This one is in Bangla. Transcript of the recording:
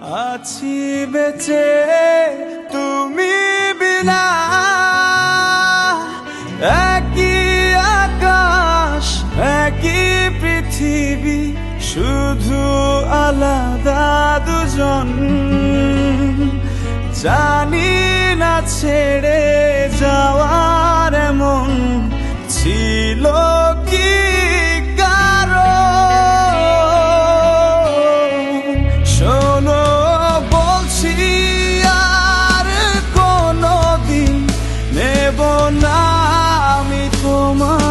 আছি বেঁচে তুমি বিনা। একই আকাশ একই পৃথিবী শুধু আলাদা দুজন। জানি না ছেড়ে moment.